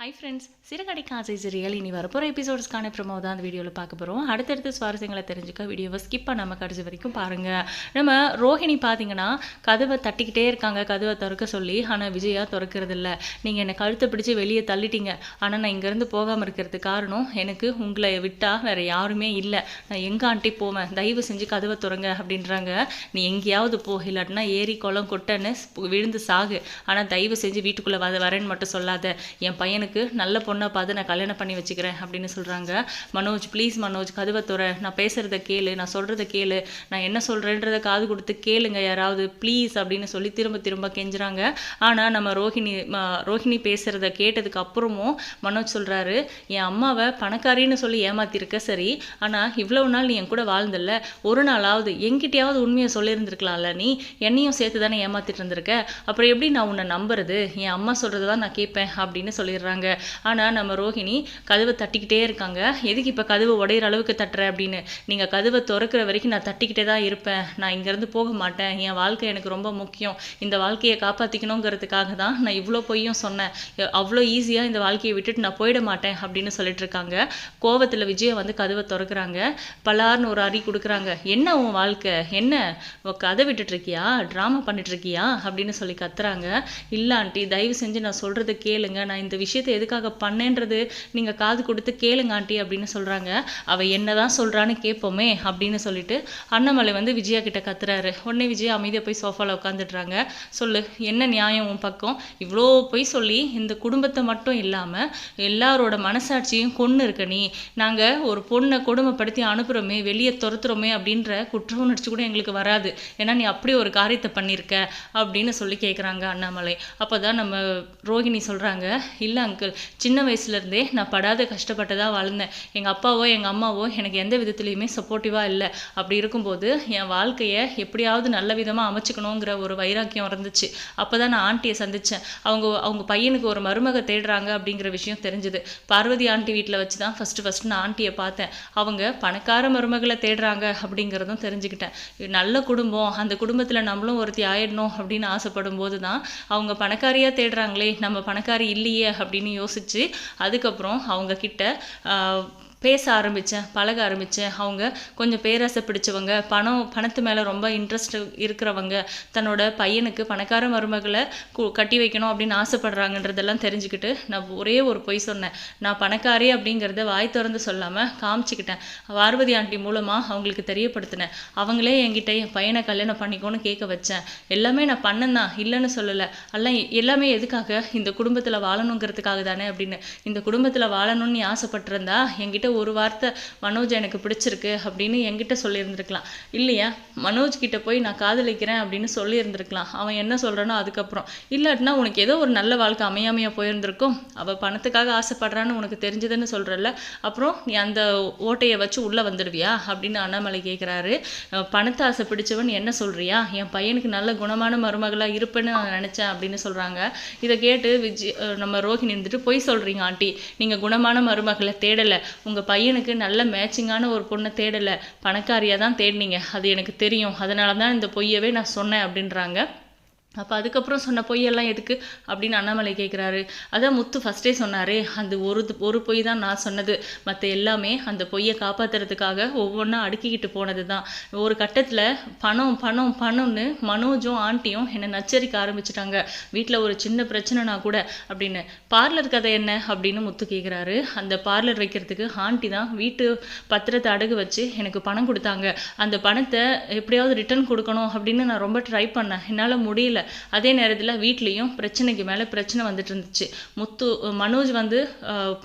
Hi friends சிறுகடை காசை சிறியல் இனி வரப்போகிற எபிசோட்ஸ்க்கான ப்ரமோ தான் அந்த வீடியோவில் பார்க்க போகிறோம் அடுத்தடுத்து சுவாரஸ்யங்களை தெரிஞ்சுக்க வீடியோவை ஸ்கிப் பண்ணாமல் கடைசி வரைக்கும் பாருங்கள் நம்ம ரோஹிணி பார்த்தீங்கன்னா கதவை தட்டிக்கிட்டே இருக்காங்க. கதவை திறக்க சொல்லி ஆனால் விஜயா திறக்கிறது இல்லை நீங்கள் என்னை கழுத்தை பிடிச்சி வெளியே தள்ளிட்டீங்க. ஆனால் நான் இங்கேருந்து போகாமல் இருக்கிறதுக்கு காரணம் எனக்கு உங்களை விட்டால் வேறு யாருமே இல்லை. நான் எங்கே ஆண்டி போவேன்? தயவு செஞ்சு கதவை திறங்க அப்படின்றாங்க. நீ எங்கேயாவது போ. இல்லாட்டினா ஏரி குளம் கொட்டன்னு விழுந்து சாகு. ஆனால் தயவு செஞ்சு வீட்டுக்குள்ளே வர வரேன்னு மட்டும் சொல்லாத. என் பையன் பையனுக்கு நல்ல பொண்ணை பார்த்து நான் கல்யாணம் பண்ணி வச்சுக்கிறேன் அப்படின்னு சொல்கிறாங்க மனோஜ் ப்ளீஸ் மனோஜ் கதவை துற நான் பேசுகிறத கேளு நான் சொல்கிறத கேளு. நான் என்ன சொல்கிறேன்றத காது கொடுத்து கேளுங்க யாராவது ப்ளீஸ் அப்படின்னு சொல்லி திரும்ப திரும்ப கெஞ்சுறாங்க. ஆனால் நம்ம ரோஹிணி ரோஹிணி பேசுகிறத கேட்டதுக்கு அப்புறமும் மனோஜ் சொல்கிறாரு என் அம்மாவை பணக்காரின்னு சொல்லி ஏமாத்திருக்க சரி ஆனால் இவ்வளவு நாள் நீ என் கூட வாழ்ந்தல்ல. ஒரு நாளாவது என்கிட்டயாவது உண்மையை சொல்லியிருந்திருக்கலாம்ல நீ? என்னையும் சேர்த்து தானே ஏமாத்திட்டு இருந்திருக்க? அப்புறம் எப்படி நான் உன்னை நம்புறது? என் அம்மா சொல்கிறத தான் நான் கேட்பேன் அப்படின்னு சொல்லிடுறாங்க. ஆனால் நம்ம ரோஹிணி கதவை தட்டிக்கிட்டே இருக்காங்க. எதுக்கு இப்போ கதவு உடையிற அளவுக்கு தட்டுற அப்படின்னு? நீங்கள் கதவை திறக்கிற வரைக்கும் நான் தட்டிக்கிட்டே தான் இருப்பேன். நான் இங்கேருந்து போக மாட்டேன். என் வாழ்க்கை எனக்கு ரொம்ப முக்கியம். இந்த வாழ்க்கையை காப்பாற்றிக்கணுங்கிறதுக்காக தான் நான் இவ்வளோ பொய்யும் சொன்னேன். அவ்வளோ ஈஸியாக இந்த வாழ்க்கையை விட்டுட்டு நான் போயிட மாட்டேன் அப்படின்னு சொல்லிட்டு இருக்காங்க. கோவத்தில் விஜயை வந்து கதவை திறக்கிறாங்க. பலார்னு ஒரு அறி கொடுக்குறாங்க. என்ன உன் வாழ்க்கை? என்ன? உன் கதை விட்டுட்ருக்கியா ட்ராமா பண்ணிட்டுருக்கியா அப்படின்னு சொல்லி கத்துறாங்க. இல்லை ஆண்டி தயவு செஞ்சு நான் சொல்கிறத கேளுங்க. நான் இந்த விஷயத்தை எதுக்காக பண்ணேன்றது நீங்கள் காது கொடுத்து கேளுங்க ஆண்டி அப்படின்னு சொல்கிறாங்க அவள் என்னதான் சொல்கிறான்னு கேட்போமே அப்படின்னு சொல்லிட்டு அண்ணாமலை வந்து விஜயா கிட்ட கத்துறாரு. உடனே விஜயா அமைதியாக போய் சோஃபாவில் உட்காந்துடுறாங்க சொல்லு என்ன நியாயம் உன் பக்கம்? இவ்வளோ போய் சொல்லி இந்த குடும்பத்தை மட்டும் இல்லாமல் எல்லாரோட மனசாட்சியும் கொன்று இருக்க நீ. நாங்கள் ஒரு பொண்ணை கொடுமைப்படுத்தி அனுப்புகிறோமே வெளியே துரத்துறோமே அப்படின்ற குற்ற உணர்ச்சி கூட எங்களுக்கு வராது. ஏன்னா நீ அப்படி ஒரு காரியத்தை பண்ணியிருக்க அப்படின்னு சொல்லி கேட்குறாங்க அண்ணாமலை. அப்போ தான் நம்ம ரோஹிணி சொல்கிறாங்க இல்லைங்க அங்கிள். சின்ன வயசுலேருந்தே நான் படாத கஷ்டப்பட்டு தான் எங்கள் அப்பாவோ எங்கள் அம்மாவோ எனக்கு எந்த விதத்துலையுமே சப்போர்ட்டிவாக இல்லை. அப்படி இருக்கும்போது என் வாழ்க்கையை எப்படியாவது நல்ல விதமாக அமைச்சுக்கணுங்கிற ஒரு வைராக்கியம் இருந்துச்சு. அப்போ தான் நான் ஆண்டியை சந்தித்தேன் அவங்க அவங்க பையனுக்கு ஒரு மருமக தேடுறாங்க அப்படிங்கிற விஷயம் தெரிஞ்சுது. பார்வதி ஆண்டி வீட்டில் வச்சு தான் ஃபஸ்ட்டு ஃபஸ்ட்டு நான் ஆண்டியை பார்த்தேன். அவங்க பணக்கார மருமகளை தேடுறாங்க அப்படிங்கிறதும் தெரிஞ்சுக்கிட்டேன். நல்ல குடும்பம் அந்த குடும்பத்தில் நம்மளும் ஒருத்தி ஆயிடணும் அப்படின்னு ஆசைப்படும் போது தான் அவங்க பணக்காரியாக தேடுறாங்களே நம்ம பணக்காரி இல்லையே அப்படின்னு யோசிச்சு அதுக்கப்புறம் அவங்க கிட்ட பேச ஆரம்பித்தேன் பழக ஆரம்பித்தேன் அவங்க கொஞ்சம் பேராசை பிடிச்சவங்க பணம் பணத்து மேலே ரொம்ப இன்ட்ரெஸ்ட் இருக்கிறவங்க தன்னோட பையனுக்கு பணக்கார மருமகளை கு- கட்டி வைக்கணும் அப்படின்னு ஆசைப்படுறாங்கன்றதெல்லாம் தெரிஞ்சுக்கிட்டு நான் ஒரே ஒரு பொய் சொன்னேன். நான் பணக்காரி அப்படிங்கிறத வாய் திறந்து சொல்லாமல் காமிச்சிக்கிட்டேன். பார்வதி ஆண்டி மூலமாக அவங்களுக்கு தெரியப்படுத்தினேன். அவங்களே என்கிட்ட என் பையனை கல்யாணம் பண்ணிக்கோன்னு கேட்க வச்சேன். எல்லாமே நான் பண்ணேன் தான் இல்லைன்னு சொல்லலை. எல்லாம் எல்லாமே எதுக்காக? இந்த குடும்பத்தில் வாழணுங்கிறதுக்காக தானே அப்படின்னு. இந்த குடும்பத்தில் வாழணும்னு நீ ஆசைப்பட்டிருந்தா என்கிட்ட ஒரு வார்த்தை மனோஜ் எனக்கு பிடிச்சிருக்கு அப்படின்னு என்கிட்ட சொல்லியிருந்திருக்கலாம். இல்லையா? மனோஜ் கிட்ட போய் நான் காதலிக்கிறேன் அப்படின்னு சொல்லியிருந்திருக்கலாம். அவன் என்ன சொல்கிறானோ அதுக்கப்புறம். இல்லாட்டினா உனக்கு ஏதோ ஒரு நல்ல வாழ்க்கை அமையாமையா போயிருந்திருக்கும். அவள் பணத்துக்காக ஆசைப்படுறான்னு உனக்கு தெரிஞ்சதுன்னு சொல்கிறல்ல அப்புறம் நீ அந்த ஓட்டையை வச்சு உள்ளே வந்துடுவியா? அப்படின்னு அண்ணாமலை கேட்குறாரு பணத்தை ஆசை பிடிச்சவன் என்ன சொல்றியா? என் பையனுக்கு நல்ல குணமான மருமகளாக இருப்பேன்னு நான் நினச்சேன் அப்படின்னு சொல்கிறாங்க இதை கேட்டு விஜய் நம்ம ரோஹிணி இருந்துட்டு பொய் சொல்கிறீங்க ஆண்டி. நீங்கள் குணமான மருமகளை தேடலை. உங்கள் பையனுக்கு நல்ல மேட்சிங்கான ஒரு பொண்ணை தேடலை. பணக்காரியாக தான் தேடினீங்க. அது எனக்கு தெரியும். அதனால தான் இந்த பொய்யவே நான் சொன்னேன் அப்படின்றாங்க. அப்போ அதுக்கப்புறம் சொன்ன பொய்யெல்லாம் எதுக்கு? அப்படின்னு அண்ணாமலை கேட்குறாரு அதான் முத்து ஃபஸ்ட்டே சொன்னாரே அந்த ஒரு ஒரு பொய் தான் நான் சொன்னது. மற்ற எல்லாமே அந்த பொய்யை காப்பாற்றுறதுக்காக ஒவ்வொன்றா அடுக்கிக்கிட்டு போனது தான் ஒரு கட்டத்தில் பணம் பணம் பணம்னு மனோஜும் ஆண்டியும் என்னை நச்சரிக்க ஆரம்பிச்சிட்டாங்க. வீட்டில் ஒரு சின்ன பிரச்சனைனா கூட அப்படின்னு பார்லர் கதை என்ன? அப்படின்னு முத்து கேட்குறாரு அந்த பார்லர் வைக்கிறதுக்கு ஆண்டி தான் வீட்டு பத்திரத்தை அடகு வச்சு எனக்கு பணம் கொடுத்தாங்க. அந்த பணத்தை எப்படியாவது ரிட்டர்ன் கொடுக்கணும் அப்படின்னு நான் ரொம்ப ட்ரை பண்ணேன். என்னால் முடியல. அதே நேரத்தில் வீட்லேயும் பிரச்சனைக்கு மேலே பிரச்சனை வந்துட்டு இருந்துச்சு. முத்து மனோஜ் வந்து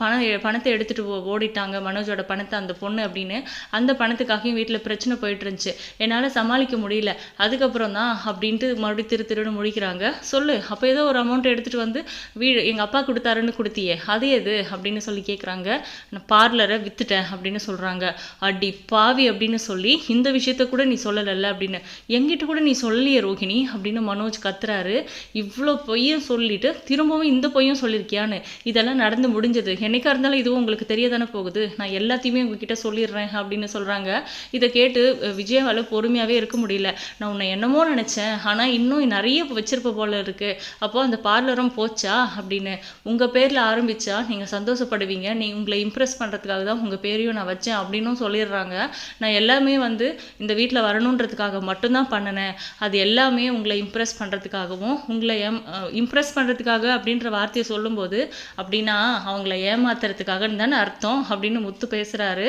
பணம் பணத்தை எடுத்துட்டு ஓடிட்டாங்க. மனோஜோட பணத்தை அந்த பொண்ணு அப்படின்னு அந்த பணத்துக்காகவும் வீட்டில் பிரச்சனை போயிட்டு இருந்துச்சு. என்னால் சமாளிக்க முடியல. அதுக்கப்புறம் தான் அப்படின்ட்டு மறுபடியும் திரு திருன்னு முடிக்கிறாங்க சொல்லு அப்போ ஏதோ ஒரு அமௌண்ட் எடுத்துகிட்டு வந்து வீடு எங்கள் அப்பா கொடுத்தாருன்னு கொடுத்தியே. அது எது? அப்படின்னு சொல்லி கேட்குறாங்க நான் பார்லரை வித்துட்டேன் அப்படின்னு சொல்கிறாங்க அடி பாவி அப்படின்னு சொல்லி இந்த விஷயத்த கூட நீ சொல்லலைல்ல அப்படின்னு. எங்கிட்ட கூட நீ சொல்லலையே ரோஹிணி அப்படின்னு மனோஜ் கத்துறாரு. இவ்வளோ பொய்யும் சொல்லிட்டு திரும்பவும் இந்த பொய்யும் சொல்லியிருக்கியான்னு இதெல்லாம் நடந்து முடிஞ்சது. என்னைக்கா இருந்தாலும் இதுவும் உங்களுக்கு தெரிய தானே போகுது. நான் எல்லாத்தையுமே உங்ககிட்ட சொல்லிடுறேன் அப்படின்னு சொல்கிறாங்க இதை கேட்டு விஜயாவால் பொறுமையாகவே இருக்க முடியல. நான் உன்னை என்னமோ நினச்சேன். ஆனால் இன்னும் நிறைய வச்சிருப்ப போல இருக்கு. அப்போ அந்த பார்லரும் போச்சா அப்படின்னு. உங்கள் பேரில் ஆரம்பிச்சா நீங்கள் சந்தோஷப்படுவீங்க. நீ உங்களை இம்ப்ரெஸ் பண்ணுறதுக்காக தான் உங்கள் பேரையும் நான் வச்சேன் அப்படின்னும் சொல்லிடுறாங்க. நான் எல்லாமே வந்து இந்த வீட்டில் வரணுன்றதுக்காக மட்டும்தான் பண்ணினேன். அது எல்லாமே உங்களை இம்ப்ரெஸ் பண்ணுறதுக்காகவும் உங்களை ஏம் இம்ப்ரெஸ் பண்ணுறதுக்காக அப்படின்ற வார்த்தையை சொல்லும்போது அப்படின்னா அவங்கள ஏமாத்துறதுக்காகன்னு தானே அர்த்தம் அப்படின்னு முத்து பேசுகிறாரு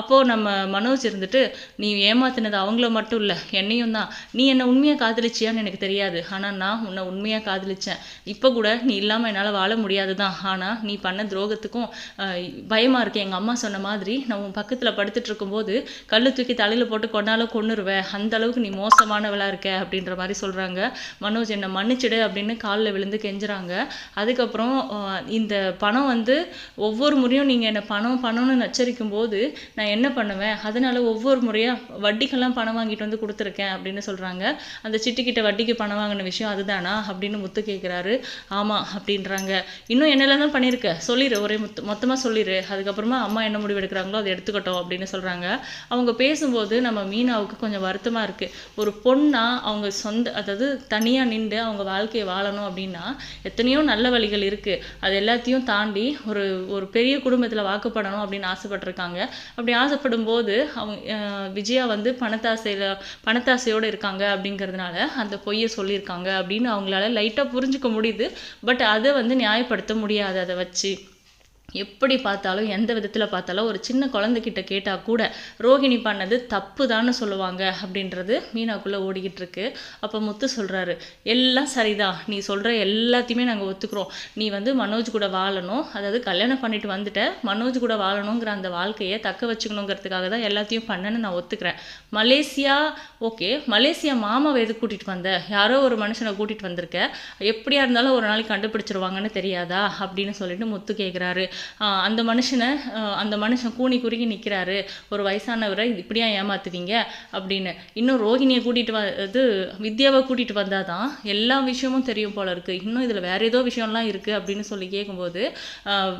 அப்போது நம்ம மனோஜ் இருந்துட்டு நீ ஏமாத்தினது அவங்கள மட்டும் இல்லை என்னையும் தான். நீ என்னை உண்மையாக காதலிச்சியான்னு எனக்கு தெரியாது. ஆனால் நான் உன்னை உண்மையாக காதலிச்சேன். இப்போ கூட நீ இல்லாமல் என்னால் வாழ முடியாது தான். ஆனால் நீ பண்ண துரோகத்துக்கும் பயமாக இருக்கு. எங்கள் அம்மா சொன்ன மாதிரி நான் உன் பக்கத்தில் படுத்துட்டு இருக்கும்போது கல் தூக்கி தலையில் போட்டு கொண்டாலும் கொன்னுருவேன். அந்த அளவுக்கு நீ மோசமானவளாக இருக்க அப்படின்ற மாதிரி சொல்கிறாங்க மனோஜ் என்னை மன்னிச்சிடு அப்படின்னு காலில் விழுந்து கெஞ்சுறாங்க. அதுக்கப்புறம் இந்த பணம் வந்து ஒவ்வொரு முறையும் நீங்கள் என்னை பணம் பணம்னு நச்சரிக்கும் போது நான் என்ன பண்ணுவேன்? அதனால ஒவ்வொரு முறையாக வட்டிக்கெல்லாம் பணம் வாங்கிட்டு வந்து கொடுத்துருக்கேன் அப்படின்னு சொல்கிறாங்க அந்த சிட்டிக்கிட்ட வட்டிக்கு பணம் வாங்கின விஷயம் அதுதானா? அப்படின்னு முத்து கேட்குறாரு ஆமாம் அப்படின்றாங்க. இன்னும் என்னெல்லாம் தான் பண்ணியிருக்க சொல்லிடு ஒரே மொத்த மொத்தமாக சொல்லிடு அதுக்கப்புறமா அம்மா என்ன முடிவு எடுக்கிறாங்களோ அதை எடுத்துக்கட்டும் அப்படின்னு சொல்கிறாங்க அவங்க பேசும்போது நம்ம மீனாவுக்கு கொஞ்சம் வருத்தமாக இருக்குது ஒரு பொண்ணாக அவங்க சொந்த அதாவது தனியாக நின்று அவங்க வாழ்க்கையை வாழணும் அப்படின்னா எத்தனையோ நல்ல வழிகள் இருக்குது அது எல்லாத்தையும் தாண்டி ஒரு ஒரு பெரிய குடும்பத்தில் வாக்குப்படணும் அப்படின்னு ஆசைப்பட்டிருக்காங்க. அப்படி ஆசைப்படும் போது அவங்க விஜயா வந்து பணத்தாசையில் பணத்தாசையோடு இருக்காங்க அப்படிங்கிறதுனால அந்த பொய்யை சொல்லியிருக்காங்க அப்படின்னு அவங்களால லைட்டாக புரிஞ்சுக்க முடியுது. பட் அதை வந்து நியாயப்படுத்த முடியாது அதை வச்சு. எப்படி பார்த்தாலும் எந்த விதத்தில் பார்த்தாலும் ஒரு சின்ன குழந்தைகிட்ட கேட்டால் கூட ரோஹிணி பண்ணது தப்பு தான்னு சொல்லுவாங்க அப்படின்றது மீனாக்குள்ளே ஓடிக்கிட்டு இருக்கு. அப்போ முத்து சொல்கிறாரு எல்லாம் சரிதான் நீ சொல்கிற எல்லாத்தையுமே நாங்கள் ஒத்துக்கிறோம். நீ வந்து மனோஜ் கூட வாழணும். அதாவது கல்யாணம் பண்ணிட்டு வந்துட்ட மனோஜ் கூட வாழணுங்கிற அந்த வாழ்க்கையை தக்க வச்சுக்கணுங்கிறதுக்காக தான் எல்லாத்தையும் பண்ணேன்னு நான் ஒத்துக்கிறேன். மலேசியா ஓகே மலேசியா மாமாவை எது கூட்டிகிட்டு வந்த? யாரோ ஒரு மனுஷனை கூட்டிகிட்டு வந்திருக்க. எப்படியா இருந்தாலும் ஒரு நாளைக்கு கண்டுபிடிச்சிருவாங்கன்னு தெரியாதா? அப்படின்னு சொல்லிட்டு முத்து கேட்குறாரு அந்த மனுஷனை அந்த மனுஷன் கூனி குறுகி நிற்கிறாரு ஒரு வயசானவரை இப்படியா ஏமாத்துவீங்க? அப்படின்னு. இன்னும் ரோஹிணியை கூட்டிகிட்டு வ இது வித்யாவை கூட்டிகிட்டு வந்தால் தான் எல்லா விஷயமும் தெரியும் போல இருக்குது இன்னும் இதில் வேறு ஏதோ விஷயம்லாம் இருக்குது அப்படின்னு சொல்லி கேட்கும்போது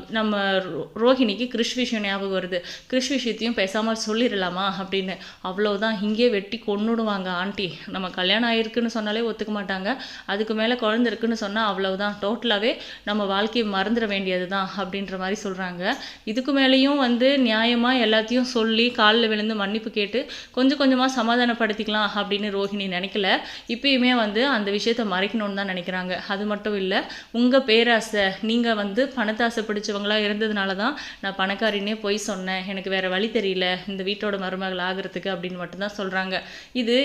நம்ம ரோ- ரோஹிணிக்கு கிறிஷ் விஷயம் ஞாபகம் வருது. கிறிஷ் விஷயத்தையும் பேசாமல் சொல்லிடலாமா அப்படின்னு. அவ்வளோதான் இங்கே வெட்டி கொண்டுடுவாங்க ஆண்டி. நம்ம கல்யாணம் ஆயிருக்குன்னு சொன்னாலே ஒத்துக்க மாட்டாங்க. அதுக்கு மேலே குழந்த இருக்குன்னு சொன்னால் அவ்வளோதான் டோட்டலாகவே நம்ம வாழ்க்கையை மறந்துட வேண்டியது தான் அப்படின்ற மாதிரி சொல்கிறாங்க இதுக்கு மேலேயும் வந்து நியாயமாக எல்லாத்தையும் சொல்லி காலில் விழுந்து மன்னிப்பு கேட்டு கொஞ்சம் கொஞ்சமாக சமாதானப்படுத்திக்கலாம் அப்படின்னு ரோஹிணி நினைக்கல. இப்பயுமே வந்து அந்த விஷயத்தை மறைக்கணும்னு தான் நினைக்கிறாங்க. அது மட்டும் இல்லை உங்கள் பேராசை நீங்கள் வந்து பணத்தாசை பிடிச்சவங்களா இருந்ததுனால தான் நான் பணக்காரினே போய் சொன்னேன். எனக்கு வேற வழி தெரியல இந்த வீட்டோட மருமகள் ஆகிறதுக்கு அப்படின்னு மட்டும்தான் சொல்கிறாங்க இது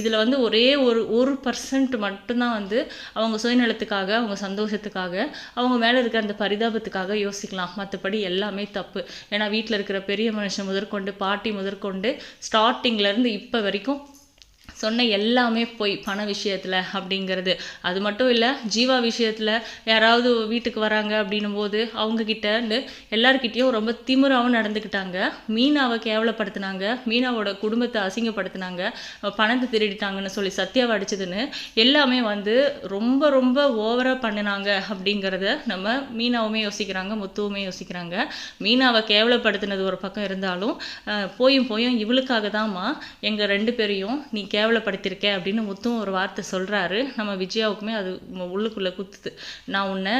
இதில் வந்து ஒரே ஒரு ஒரு பர்சன்ட் மட்டும்தான் வந்து அவங்க சுயநலத்துக்காக அவங்க சந்தோஷத்துக்காக அவங்க மேலே இருக்கிற அந்த பரிதாபத்துக்காக யோசிக்கலாம். மற்றபடி எல்லாமே தப்பு. ஏன்னா வீட்டில் இருக்கிற பெரிய மனுஷன் முதற்கொண்டு பாட்டி முதற்கொண்டு ஸ்டார்டிங்லேருந்து இப்போ வரைக்கும் சொன்ன எல்லாமே போய் பண விஷயத்தில் அப்படிங்கிறது. அது மட்டும் இல்லை ஜீவா விஷயத்தில் யாராவது வீட்டுக்கு வராங்க அப்படின்னும் போது அவங்கக்கிட்டன்னு எல்லாருக்கிட்டேயும் ரொம்ப திமிராவும் நடந்துக்கிட்டாங்க. மீனாவை கேவலப்படுத்தினாங்க மீனாவோட குடும்பத்தை அசிங்கப்படுத்தினாங்க பணத்தை திருடிட்டாங்கன்னு சொல்லி சத்யாவை அடிச்சதுன்னு எல்லாமே வந்து ரொம்ப ரொம்ப ஓவராக பண்ணினாங்க அப்படிங்கிறத நம்ம மீனாவுமே யோசிக்கிறாங்க முத்துவுமே யோசிக்கிறாங்க. மீனாவை கேவலப்படுத்தினது ஒரு பக்கம் இருந்தாலும் போயும் போயும் இவளுக்காக தான்மா எங்கள் ரெண்டு பேரையும் நீ கேவலப்படுத்தியிருக்க அப்படின்னு முத்தும் ஒரு வார்த்தை சொல்கிறாரு நம்ம விஜயாவுக்குமே அது உள்ளுக்குள்ளே குத்துது. நான் உன்னை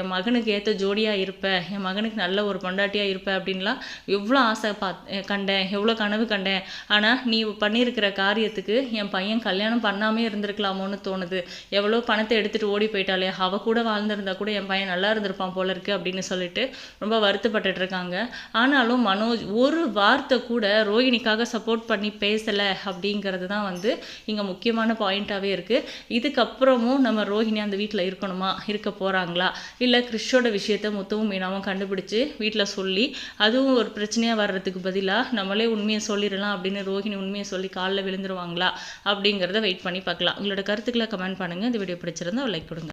என் மகனுக்கு ஏற்ற ஜோடியாக இருப்பேன். என் மகனுக்கு நல்ல ஒரு பொண்டாட்டியாக இருப்பேன் அப்படின்லாம் எவ்வளோ ஆசை பாத் கண்டேன். எவ்வளோ கனவு கண்டேன். ஆனால் நீ பண்ணியிருக்கிற காரியத்துக்கு என் பையன் கல்யாணம் பண்ணாமே இருந்திருக்கலாமோன்னு தோணுது. எவ்வளோ பணத்தை எடுத்துகிட்டு ஓடி போயிட்டாலே அவ கூட வாழ்ந்திருந்தா கூட என் பையன் நல்லா இருந்திருப்பான் போல இருக்குது அப்படின்னு சொல்லிட்டு ரொம்ப வருத்தப்பட்டுட்டு இருக்காங்க. ஆனாலும் மனோஜ் ஒரு வார்த்தை கூட ரோகிணிக்காக சப்போர்ட் பண்ணி பேசலை அப்படிங்கிறது தான் வந்து வந்து இங்கே முக்கியமான பாயிண்ட்டாகவே இருக்குது இதுக்கப்புறமும் நம்ம ரோஹிணி அந்த வீட்டில் இருக்கணுமா? இருக்க போகிறாங்களா இல்லை கிறிஷோட விஷயத்த முத்தவும் மீனாவும் கண்டுபிடிச்சு வீட்டில் சொல்லி அதுவும் ஒரு பிரச்சனையாக வர்றதுக்கு பதிலாக நம்மளே உண்மையை சொல்லிடலாம் அப்படின்னு ரோஹிணி உண்மையை சொல்லி காலில் விழுந்துருவாங்களா அப்படிங்கிறத வெயிட் பண்ணி பார்க்கலாம். உங்களோட கருத்துக்களை கமெண்ட் பண்ணுங்கள் இந்த வீடியோ பிடிச்சிருந்தா லைக் கொடுங்க.